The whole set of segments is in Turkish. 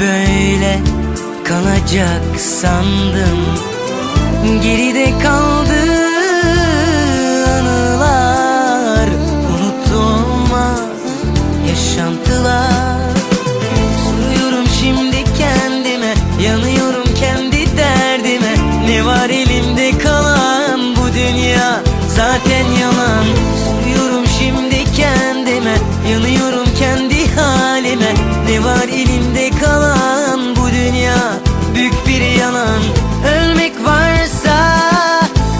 böyle kalacak sandım. Geride kaldı var elimde kalan bu dünya. Büyük bir yalan. Ölmek varsa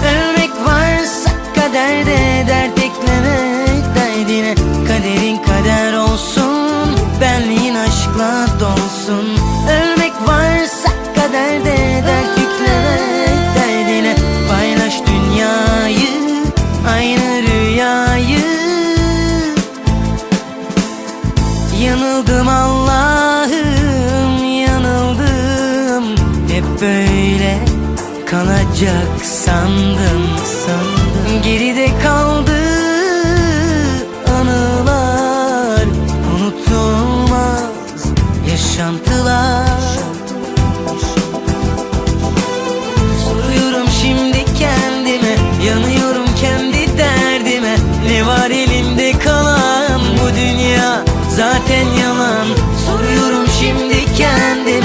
Ölmek varsa Kaderde dert eklemek derdine. Kaderin kader olsun Benliğin aşkla dolsun. Ölmek varsa kaderde dert yüklemek derdine. Paylaş dünyayı Aynı rüyayı. Yanıldım Allah'ım böyle kalacak sandım sandım Geride kaldı anılar Unutulmaz yaşantılar. Soruyorum şimdi kendime Yanıyorum kendi derdime. Ne var elimde kalan? Bu dünya Zaten yalan. Soruyorum şimdi kendime